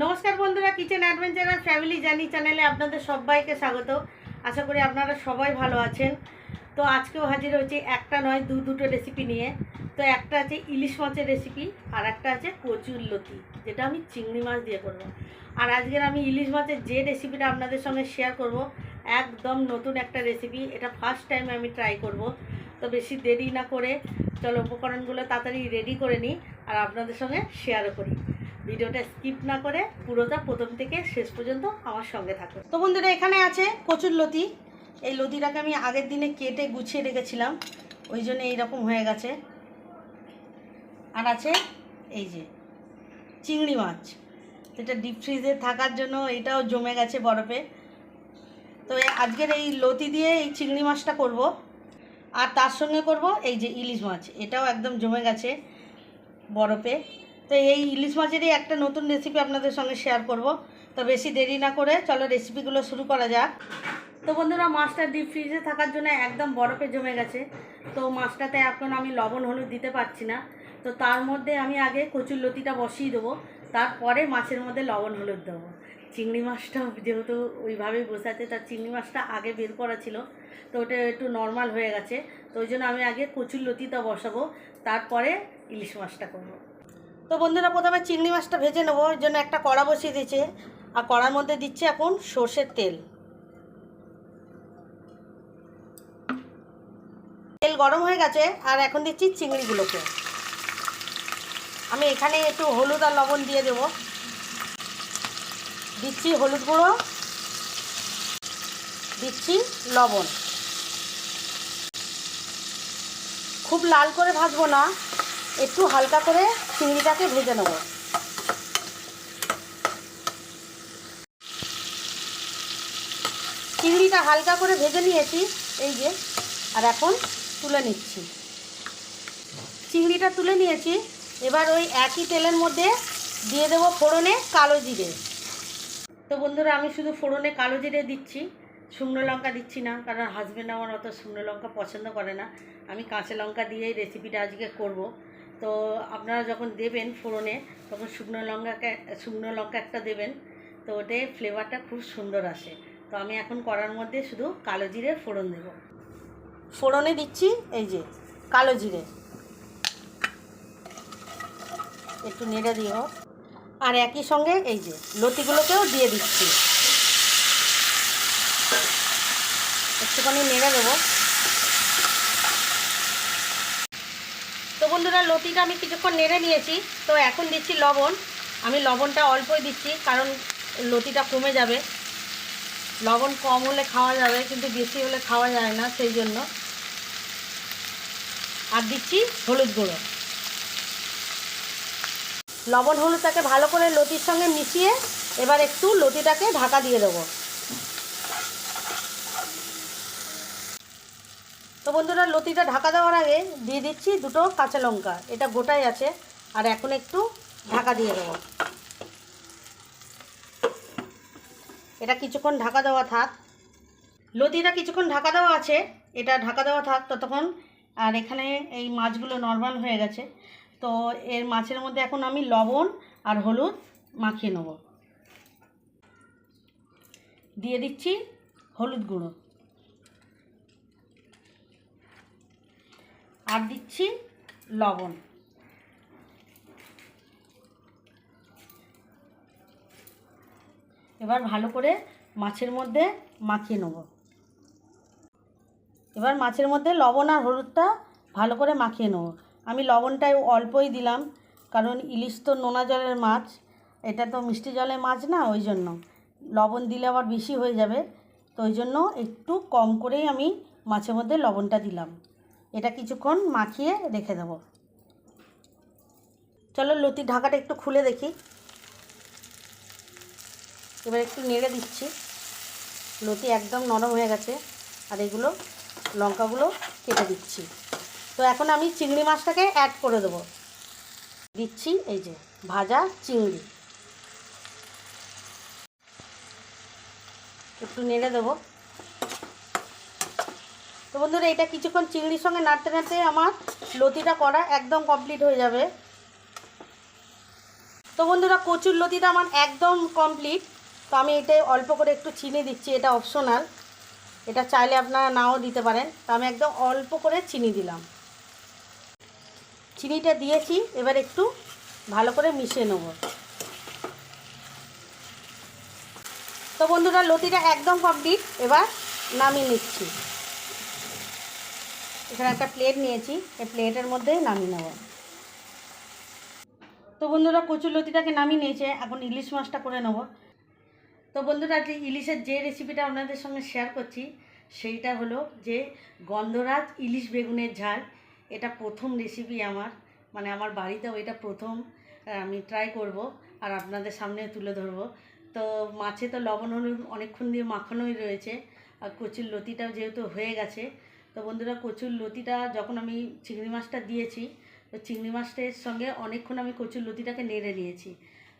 নমস্কার বন্ধুরা kitchen adventure আর family জানি চ্যানেলে আপনাদের সবাইকে স্বাগত। আশা করি আপনারা সবাই ভালো আছেন। তো আজকেও হাজির হয়েছি একটা নয়, দু দুটো রেসিপি নিয়ে। তো একটা আছে ইলিশ মাছের রেসিপি আর একটা আছে কচুর লতি, যেটা আমি চিংড়ি মাছ দিয়ে করব। আর আজকের আমি ইলিশ মাছের যে রেসিপিটা আপনাদের সঙ্গে শেয়ার করব, একদম নতুন একটা রেসিপি এটা ফার্স্ট টাইম আমি ট্রাই করব। তো বেশি দেরি না করে, চলো উপকরণগুলো তাড়াতাড়ি রেডি করে নিই, আর আপনাদের সঙ্গে শেয়ারও করি। ভিডিওটা স্কিপ না করে পুরোটা প্রথম থেকে শেষ পর্যন্ত আমার সঙ্গে থাকবে তো বন্ধুরা, এখানে আছে কচুর লতি। এই লতিটাকে আমি আগের দিনে কেটে গুছিয়ে রেখেছিলাম। ওই জন্য এইরকম হয়ে গেছে। আর আছে এই যে চিংড়ি মাছ। এটা ডিপ ফ্রিজে থাকার জন্য এটাও জমে গেছে বরফে। তো আজকের এই লতি দিয়ে এই চিংড়ি মাছটা করব। আর তার সঙ্গে করব এই যে ইলিশ মাছ। এটাও একদম জমে গেছে বরফে। তো এই ইলিশ মাছেরই একটা নতুন রেসিপি আপনাদের সঙ্গে শেয়ার করব। তো বেশি দেরি না করে চলো রেসিপিগুলো শুরু করা যাক। তো বন্ধুরা, মাছটা ডিপ ফ্রিজে থাকার জন্য একদম বরফে জমে গেছে। তো মাছটাতে এখন আমি লবণ, হলুদ দিতে পারছি না। তো তার মধ্যে আমি আগে কচুর লতিটা বসিয়ে দেবো। তারপরে মাছের মধ্যে লবণ, হলুদ দেবো। চিংড়ি মাছটা যেহেতু ওইভাবেই বসে আছে তার চিংড়ি মাছটা আগে বের করা ছিল। তো ওটা একটু নর্মাল হয়ে গেছে। তো ওই জন্য আমি আগে কচুর লতিটা বসাবো। তারপরে ইলিশ মাছটা করব। তো বন্ধুরা প্রথমে চিংড়ি মাছটা ভেজে নেব ওই জন্য একটা কড়া বসিয়ে দিচ্ছে আর কড়ার মধ্যে দিচ্ছে এখন সর্ষের তেল। তেল গরম হয়ে গেছে, আর এখন দিচ্ছি চিংড়িগুলোকে। আমি এখানে একটু হলুদ আর লবণ দিয়ে দেবো। দিচ্ছি হলুদ গুঁড়ো, দিচ্ছি লবণ। খুব লাল করে ভাজবো না, একটু হালকা করে চিংড়িটাকে ভেজে নেব। চিংড়িটা হালকা করে ভেজে নিয়েছি, এই যে, আর এখন তুলে নিচ্ছি। চিংড়িটা তুলে নিয়েছি, এবার ওই একই তেলের মধ্যে দিয়ে দেবো ফোড়নে কালো জিরে। তো বন্ধুরা, আমি শুধু ফোড়নে কালো জিরে দিচ্ছি, শুকনো লঙ্কা দিচ্ছি না, কারণ হাজব্যান্ড আমার অত শুকনো লঙ্কা পছন্দ করে না। আমি কাঁচা লঙ্কা দিয়েই রেসিপিটা আজকে করব। তো আপনারা যখন দেবেন ফোড়নে, তখন শুকনো লঙ্কাকে, শুকনো লঙ্কা একটা দেবেন, তো ওতে ফ্লেভারটা খুব সুন্দর আসে। তো আমি এখন করার মধ্যে শুধু কালো জিরে ফোড়ন দেব। ফোড়নে দিচ্ছি এই যে কালো জিরে। একটু নেড়ে দিও আর একই সঙ্গে এই যে লতিগুলোকেও দিয়ে দিচ্ছি। একটুখানি নেড়ে দেবো তো বন্ধুরা, লতিটা আমি কিছুক্ষণ নেড়ে নিয়েছি। তো এখন দিচ্ছি লবণ। আমি লবণটা অল্পই দিচ্ছি, কারণ লতিটা কমে যাবে। লবণ কম হলে খাওয়া যাবে, কিন্তু বেশি হলে খাওয়া যায় না, সেই জন্য। আর দিচ্ছি হলুদ গুঁড়ো। লবণ হলুদটাকে ভালো করে লতির সঙ্গে মিশিয়ে এবার একটু লতিটাকে ঢাকা দিয়ে দেবো। বন্ধুরা, লতিটা ঢাকা দেওয়ার আগে দিয়ে দিচ্ছি দুটো কাঁচা লঙ্কা। এটা গোটাই আছে, আর এখন একটু ঢাকা দিয়ে দেবো। এটা কিছুক্ষণ ঢাকা দেওয়া থাক। লতিটা কিছুক্ষণ ঢাকা দেওয়া আছে, এটা ঢাকা দেওয়া থাক ততক্ষণ। আর এখানে এই মাছগুলো নর্মাল হয়ে গেছে। তো এর মাছের মধ্যে এখন আমি লবণ আর হলুদ মাখিয়ে নেব। দিয়ে দিচ্ছি হলুদ গুঁড়ো। আর দিচ্ছি লবণ। এবার ভালো করে মাছের মধ্যে মাখিয়ে নেব। এবার মাছের মধ্যে লবণ আর হলুদটা ভালো করে মাখিয়ে নেব। আমি লবণটাই অল্পই দিলাম, কারণ ইলিশ তো নোনা জলের মাছ, এটা তো মিষ্টি জলের মাছ না, ওই জন্য। লবণ দিলে আবার বেশি হয়ে যাবে, তো ওই জন্য একটু কম করেই আমি মাছের মধ্যে লবণটা দিলাম। এটা কিছুক্ষণ মাখিয়ে রেখে দেবো। চলো লতির ঢাকাটা একটু খুলে দেখি। এবার একটু নেড়ে দিচ্ছি। লতি একদম নরম হয়ে গেছে আর এগুলো লঙ্কাগুলো কেটে দিচ্ছি। তো এখন আমি চিংড়ি মাছটাকে অ্যাড করে দেবো। দিচ্ছি এই যে ভাজা চিংড়ি। একটু নেড়ে দেবো। তো বন্ধুরা, এটা কিছুক্ষণ চিংড়ির সঙ্গে নাড়তে নাড়তে আমার লতিটা করা একদম কমপ্লিট হয়ে যাবে। তো বন্ধুরা, কচুর লতিটা আমার একদম কমপ্লিট তো আমি এটাই অল্প করে একটু চিনি দিচ্ছি, এটা অপশনাল এটা চাইলে আপনারা নাও দিতে পারেন। তো আমি একদম অল্প করে চিনি দিলাম। চিনিটা দিয়েছি, এবার একটু ভালো করে মিশিয়ে নেব। তো বন্ধুরা, লতিটা একদম কমপ্লিট এবার নামিয়ে নিচ্ছি। এখানে একটা প্লেট নিয়েছি, এই প্লেটের মধ্যে নামিয়ে নেব। তো বন্ধুরা, কচুর লতিটাকে নামিয়ে নিয়েছে, এখন ইলিশ মাছটা করে নেব। তো বন্ধুরা যে ইলিশের যে রেসিপিটা আপনাদের সঙ্গে শেয়ার করছি, সেইটা হলো যে গন্ধরাজ ইলিশ বেগুনের ঝাল। এটা প্রথম রেসিপি আমার মানে আমার বাড়িতেও এটা প্রথম আমি ট্রাই করব আর আপনাদের সামনে তুলে ধরবো। তো মাছে তো লবণ হলুদ অনেকক্ষণ দিয়ে মাখানোই রয়েছে, আর কচুর লতিটাও যেহেতু হয়ে গেছে তো বন্ধুরা কচুর লতিটা যখন আমি চিংড়ি মাছটা দিয়েছি, তো চিংড়ি মাছটার সঙ্গে অনেকক্ষণ আমি কচুর লতিটাকে নেড়ে নিয়েছি।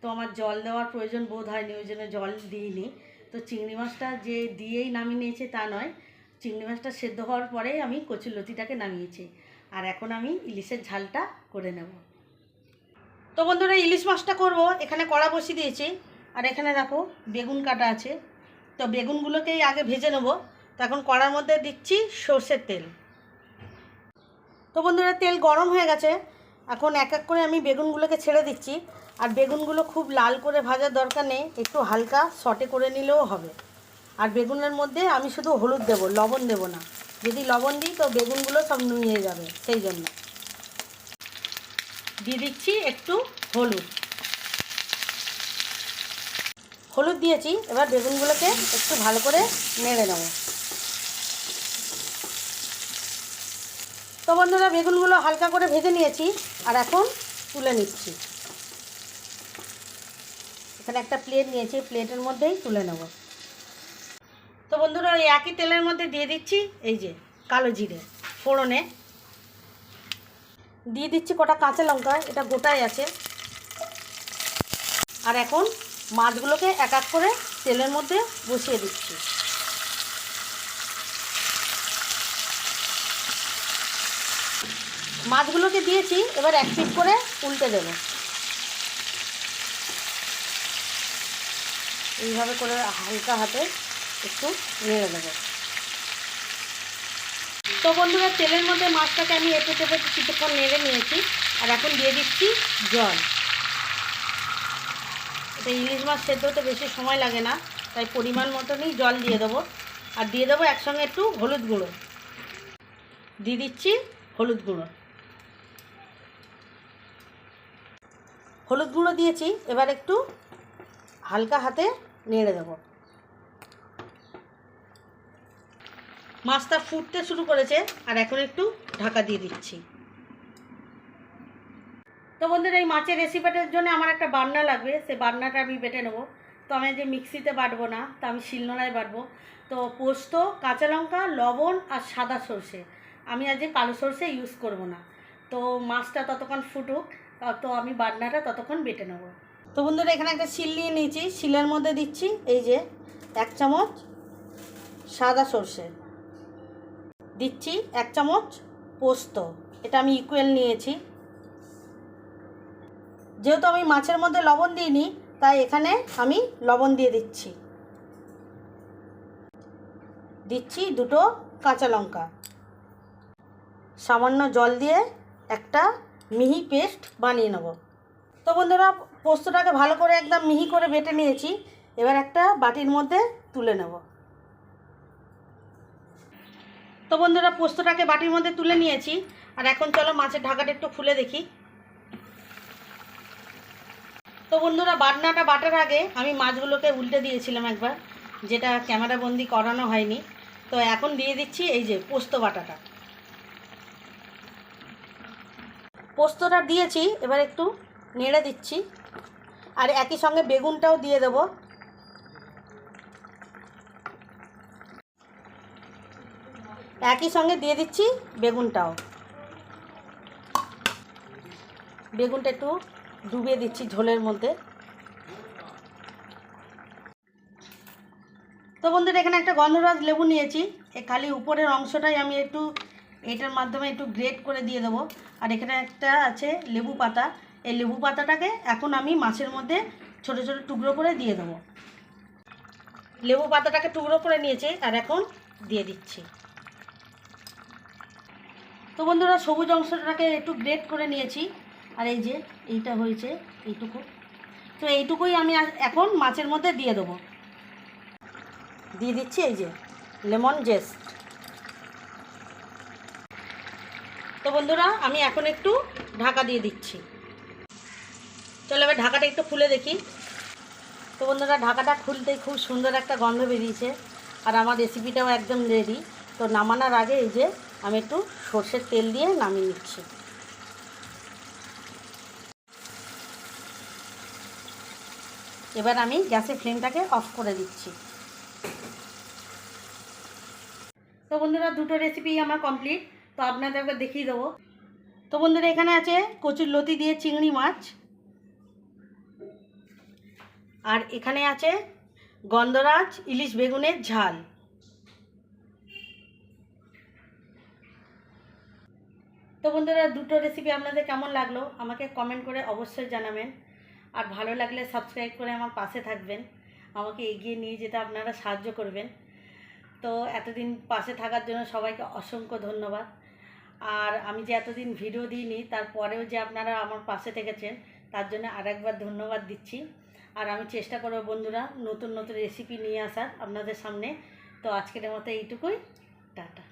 তো আমার জল দেওয়ার প্রয়োজন বোধ হয়নি, ওই জন্য জল দিইনি। তো চিংড়ি মাছটা যে দিয়েই নামিয়ে নিয়েছে তা নয়, চিংড়ি মাছটা সেদ্ধ হওয়ার পরেই আমি কচুর লতিটাকে নামিয়েছি। আর এখন আমি ইলিশের ঝালটা করে নেব। তো বন্ধুরা ইলিশ মাছটা করব, এখানে কড়া বসিয়ে দিয়েছি। আর এখানে দেখো বেগুন কাটা আছে। তো বেগুনগুলোকেই আগে ভেজে নেব। তো এখন কড়ার মধ্যে দিচ্ছি সর্ষের তেল। তো বন্ধুরা, তেল গরম হয়ে গেছে। এখন এক এক করে আমি বেগুনগুলোকে ছেড়ে দিচ্ছি। আর বেগুনগুলো খুব লাল করে ভাজার দরকার নেই, একটু হালকা সটে করে নিলেও হবে। আর বেগুনের মধ্যে আমি শুধু হলুদ দেব, লবণ দেব না। যদি লবণ দিই তো বেগুনগুলো সব নুয়ে যাবে, সেই জন্য। দিয়ে দিচ্ছি একটু হলুদ। হলুদ দিয়েছি, এবার বেগুনগুলোকে একটু ভালো করে নেড়ে নেব। তো বন্ধুরা বেগুনগুলো হালকা করে ভেজে নিয়েছি, আর এখন তুলে নিচ্ছি। এখানে একটা প্লেট নিয়েছি প্লেটের মধ্যেই তুলে নেব। তো বন্ধুরা ওই একই তেলের মধ্যে দিয়ে দিচ্ছি, এই যে কালো জিরে, ফোড়নে। দিয়ে দিচ্ছি কটা কাঁচা লঙ্কা, এটা গোটাই আছে। আর এখন মাছগুলোকে এক এক করে তেলের মধ্যে বসিয়ে দিচ্ছি। মাছগুলোকে দিয়েছি, এবার এক পিট করে উল্টে দেব। এইভাবে করে হালকা হাতে একটু নেড়ে দেবো। তো বন্ধুরা, তেলের মধ্যে মাছটাকে আমি এপে টেপে কিছুক্ষণ নেড়ে নিয়েছি, আর এখন দিয়ে দিচ্ছি জল। এটা ইলিশ মাছ সেদ্ধ হতে বেশি সময় লাগে না, তাই পরিমাণ মতনই জল দিয়ে দেবো। আর দিয়ে দেবো একসঙ্গে একটু হলুদ গুঁড়ো। দিয়ে দিচ্ছি হলুদ গুঁড়ো। হলুদ গুঁড়ো দিয়েছি, এবার একটু হালকা হাতে নেড়ে দেবো। মাছটা ফুটতে শুরু করেছে, আর এখন একটু ঢাকা দিয়ে দিচ্ছি। তো বন্ধুরা, এই মাছের রেসিপিটার জন্য আমার একটা বান্না লাগবে, সে বান্নাটা আমি বেটে নেব। তো আমি যে মিক্সিতে বাটবো না, তো আমি শিলনোড়ায় বাটবো। তো পোস্ত, কাঁচা লঙ্কা, লবণ আর সাদা সর্ষে। আমি আজকে কালো সর্ষে ইউজ করব না। তো মাছটা ততক্ষণ ফুটুক তা- আমি বান্নাটা ততক্ষণ বেটে নেব। তো বন্ধুরা, এখানে একটা শিল নিয়ে নিয়েছি। শিলের মধ্যে দিচ্ছি এই যে এক চামচ সাদা সর্ষে। দিচ্ছি এক চামচ পোস্ত। এটা আমি ইকুয়েল নিয়েছি। যেহেতু আমি মাছের মধ্যে লবণ দিইনি, তাই এখানে আমি লবণ দিয়ে দিচ্ছি। দিচ্ছি দুটো কাঁচা লঙ্কা। সামান্য জল দিয়ে একটা মিহি পেস্ট বানিয়ে নেব। তো বন্ধুরা, পোস্তটাকে ভালো করে একদম মিহি করে বেটে নিয়েছি। এবার একটা বাটির মধ্যে তুলে নেব। তো বন্ধুরা, পোস্তটাকে বাটির মধ্যে তুলে নিয়েছি। আর এখন চলো মাছের ঢাকাটা একটু খুলে দেখি। তো বন্ধুরা, বাটনাটা বাটার আগে আমি মাছগুলোকে উল্টে দিয়েছিলাম একবার, যেটা ক্যামেরা বন্দি করানো হয়নি। তো এখন দিয়ে দিচ্ছি এই যে পোস্ত বাটাটা। পোস্তটা দিয়েছি, এবার একটু নেড়ে দিচ্ছি। আর একই সঙ্গে বেগুনটাও দিয়ে দেব। একই সঙ্গে দিয়ে দিচ্ছি বেগুনটাও। বেগুনটা একটু ডুবিয়ে দিচ্ছি ঝোলের মধ্যে। তো বন্ধুরা, এখানে একটা গন্ধরাজ লেবু নিয়েছি। এই খালি উপরের অংশটাই আমি একটু এটার মাধ্যমে একটু গ্রেট করে দিয়ে দেবো। আর এখানে একটা আছে লেবু পাতা। এই লেবু পাতাটাকে এখন আমি মাছের মধ্যে ছোট ছোট টুকরো করে দিয়ে দেবো। লেবু পাতাটাকে টুকরো করে নিয়েছি আর এখন দিয়ে দিচ্ছি। তো বন্ধুরা, সবুজ অংশটাকে একটু গ্রেট করে নিয়েছি। আর এই যে এইটা হয়েছে এইটুকু। তো এইটুকুই আমি এখন মাছের মধ্যে দিয়ে দেবো। দিয়ে দিচ্ছি এই যে লেমন জেস্ট। তো বন্ধুরা, আমি এখন একটু ঢাকা দিয়ে দিচ্ছি। চলো এবার ঢাকাটা একটু খুলে দেখি। তো বন্ধুরা, ঢাকাটা খুলতেই খুব সুন্দর একটা গন্ধ বেরিয়েছে, আর আমার রেসিপিটাও একদম রেডি তো নামানোর আগে এই যে আমি একটু সর্ষের তেল দিয়ে নামিয়ে নিচ্ছি। এবার আমি গ্যাসের ফ্লেমটাকে অফ করে দিচ্ছি। তো বন্ধুরা, দুটো রেসিপি আমার কমপ্লিট তো আপনাদেরকে দেখিয়ে দেবো। তো বন্ধুরা, এখানে আছে কচুর লতি দিয়ে চিংড়ি মাছ। আর এখানে আছে গন্ধরাজ ইলিশ বেগুনের ঝাল। তো বন্ধুরা, দুটো রেসিপি আপনাদের কেমন লাগল? আমাকে কমেন্ট করে অবশ্যই জানাবেন। আর ভালো লাগলে সাবস্ক্রাইব করে আমার পাশে থাকবেন। আমাকে এগিয়ে নিয়ে যেতে আপনারা সাহায্য করবেন। তো এতদিন পাশে থাকার জন্য সবাইকে অসংখ্য ধন্যবাদ। আর আমি যে এতদিন ভিডিও দিইনি, তারপরেও যে আপনারা আমার পাশে থেকেছেন, তার জন্য আরেকবার ধন্যবাদ দিচ্ছি। আর আমি চেষ্টা করব বন্ধুরা নতুন নতুন রেসিপি নিয়ে আসার আপনাদের সামনে। তো আজকের মতো এইটুকুই। টাটা।